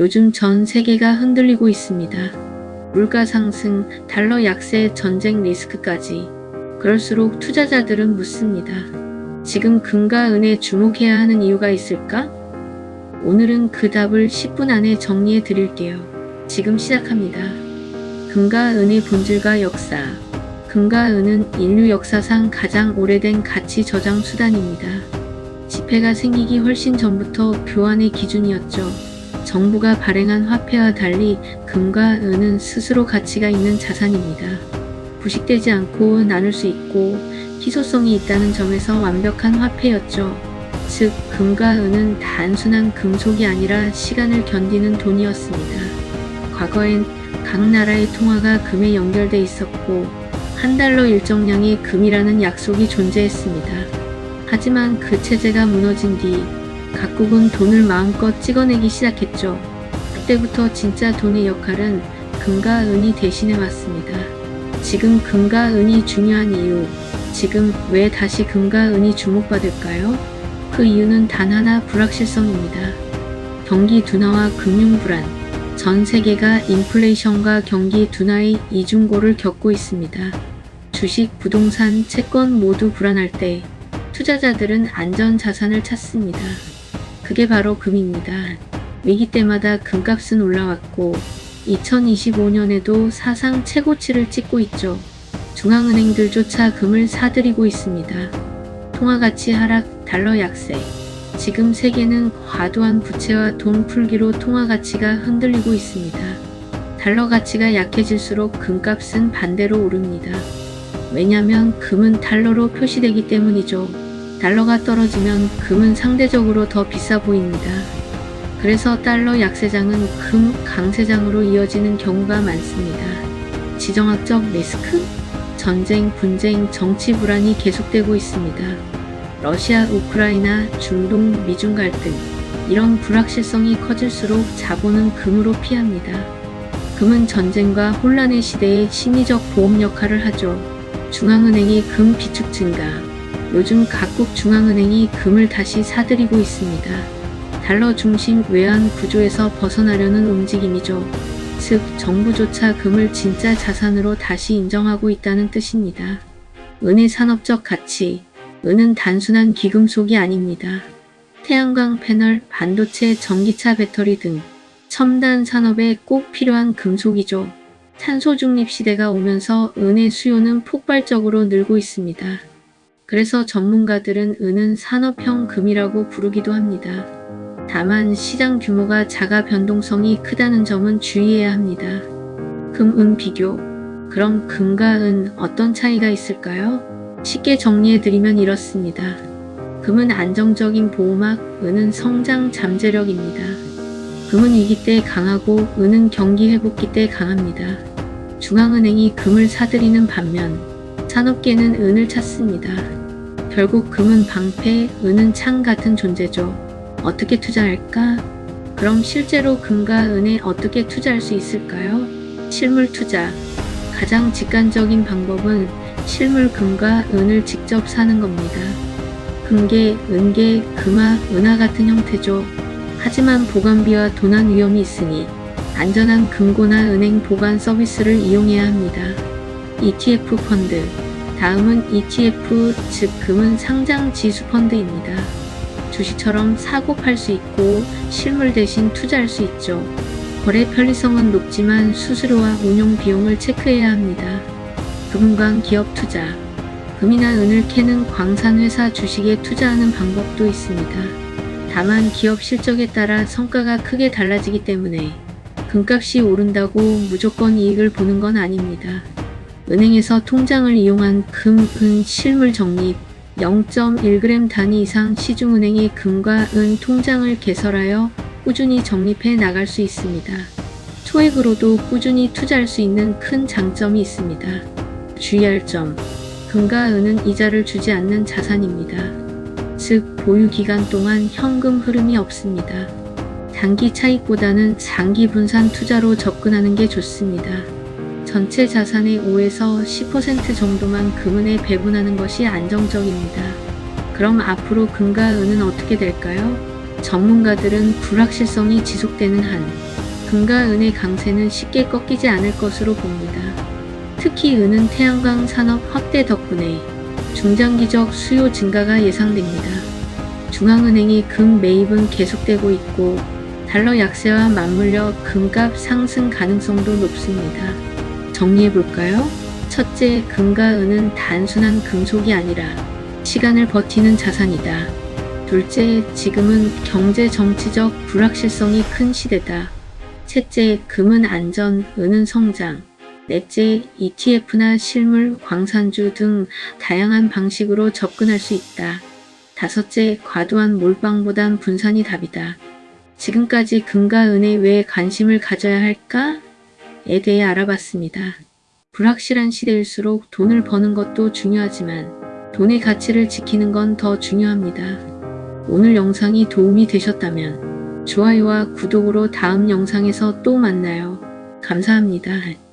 요즘 전 세계가 흔들리고 있습니다. 물가 상승, 달러 약세, 전쟁 리스크까지. 그럴수록 투자자들은 묻습니다. 지금 금과 은에 주목해야 하는 이유가 있을까? 오늘은 그 답을 10분 안에 정리해 드릴게요. 지금 시작합니다. 금과 은의 본질과 역사. 금과 은은 인류 역사상 가장 오래된 가치 저장 수단입니다. 지폐가 생기기 훨씬 전부터 교환의 기준이었죠. 정부가 발행한 화폐와 달리 금과 은은 스스로 가치가 있는 자산입니다. 부식되지 않고 나눌 수 있고 희소성이 있다는 점에서 완벽한 화폐였죠. 즉, 금과 은은 단순한 금속이 아니라 시간을 견디는 돈이었습니다. 과거엔 각 나라의 통화가 금에 연결돼 있었고, 한 달러 일정량의 금이라는 약속이 존재했습니다. 하지만 그 체제가 무너진 뒤 각국은 돈을 마음껏 찍어내기 시작했죠. 그때부터 진짜 돈의 역할은 금과 은이 대신해 왔습니다. 지금 금과 은이 중요한 이유, 지금 왜 다시 금과 은이 주목받을까요? 그 이유는 단 하나 불확실성입니다. 경기 둔화와 금융 불안, 전 세계가 인플레이션과 경기 둔화의 이중고를 겪고 있습니다. 주식, 부동산, 채권 모두 불안할 때 투자자들은 안전 자산을 찾습니다. 그게 바로 금입니다. 위기 때마다 금값은 올라왔고 2025년에도 사상 최고치를 찍고 있죠. 중앙은행들조차 금을 사들이고 있습니다. 통화가치 하락, 달러 약세. 지금 세계는 과도한 부채와 돈 풀기로 통화가치가 흔들리고 있습니다. 달러 가치가 약해질수록 금값은 반대로 오릅니다. 왜냐면 금은 달러로 표시되기 때문이죠. 달러가 떨어지면 금은 상대적으로 더 비싸 보입니다. 그래서 달러 약세장은 금 강세장으로 이어지는 경우가 많습니다. 지정학적 리스크? 전쟁, 분쟁, 정치 불안이 계속되고 있습니다. 러시아, 우크라이나, 중동, 미중 갈등. 이런 불확실성이 커질수록 자본은 금으로 피합니다. 금은 전쟁과 혼란의 시대에 심리적 보험 역할을 하죠. 중앙은행이 금 비축 증가. 요즘 각국 중앙은행이 금을 다시 사들이고 있습니다. 달러 중심 외환 구조에서 벗어나려는 움직임이죠. 즉, 정부조차 금을 진짜 자산으로 다시 인정하고 있다는 뜻입니다. 은의 산업적 가치. 은은 단순한 기금속이 아닙니다. 태양광 패널, 반도체, 전기차 배터리 등 첨단 산업에 꼭 필요한 금속이죠. 탄소 중립 시대가 오면서 은의 수요는 폭발적으로 늘고 있습니다. 그래서 전문가들은 은은 산업형 금이라고 부르기도 합니다. 다만 시장 규모가 작아 변동성이 크다는 점은 주의해야 합니다. 금, 은 비교. 그럼 금과 은 어떤 차이가 있을까요? 쉽게 정리해드리면 이렇습니다. 금은 안정적인 보호막, 은은 성장 잠재력입니다. 금은 위기 때 강하고 은은 경기 회복기 때 강합니다. 중앙은행이 금을 사들이는 반면 산업계는 은을 찾습니다. 결국 금은 방패, 은은 창 같은 존재죠. 어떻게 투자할까? 그럼 실제로 금과 은에 어떻게 투자할 수 있을까요? 실물 투자. 가장 직관적인 방법은 실물 금과 은을 직접 사는 겁니다. 금계, 은계, 금화, 은화 같은 형태죠. 하지만 보관비와 도난 위험이 있으니 안전한 금고나 은행 보관 서비스를 이용해야 합니다. ETF 펀드. 다음은 ETF, 즉 금은 상장 지수 펀드입니다. 주식처럼 사고 팔 수 있고 실물 대신 투자할 수 있죠. 거래 편리성은 높지만 수수료와 운용 비용을 체크해야 합니다. 금광 기업 투자. 금이나 은을 캐는 광산회사 주식에 투자하는 방법도 있습니다. 다만 기업 실적에 따라 성과가 크게 달라지기 때문에 금값이 오른다고 무조건 이익을 보는 건 아닙니다. 은행에서 통장을 이용한 금, 은 실물 적립 0.1g 단위 이상 시중은행이 금과 은 통장을 개설하여 꾸준히 적립해 나갈 수 있습니다. 소액으로도 꾸준히 투자할 수 있는 큰 장점이 있습니다. 주의할 점. 금과 은은 이자를 주지 않는 자산입니다. 즉, 보유 기간 동안 현금 흐름이 없습니다. 단기 차익보다는 장기 분산 투자로 접근하는 게 좋습니다. 전체 자산의 5에서 10% 정도만 금은에 배분하는 것이 안정적입니다. 그럼 앞으로 금과 은은 어떻게 될까요? 전문가들은 불확실성이 지속되는 한 금과 은의 강세는 쉽게 꺾이지 않을 것으로 봅니다. 특히 은은 태양광 산업 확대 덕분에 중장기적 수요 증가가 예상됩니다. 중앙은행의 금 매입은 계속되고 있고 달러 약세와 맞물려 금값 상승 가능성도 높습니다. 정리해 볼까요? 첫째, 금과 은은 단순한 금속이 아니라 시간을 버티는 자산이다. 둘째, 지금은 경제 정치적 불확실성이 큰 시대다. 셋째, 금은 안전, 은은 성장. 넷째, ETF나 실물, 광산주 등 다양한 방식으로 접근할 수 있다. 다섯째, 과도한 몰빵보단 분산이 답이다. 지금까지 금과 은에 왜 관심을 가져야 할까? 에 대해 알아봤습니다. 불확실한 시대일수록 돈을 버는 것도 중요하지만 돈의 가치를 지키는 건 더 중요합니다. 오늘 영상이 도움이 되셨다면 좋아요와 구독으로 다음 영상에서 또 만나요. 감사합니다.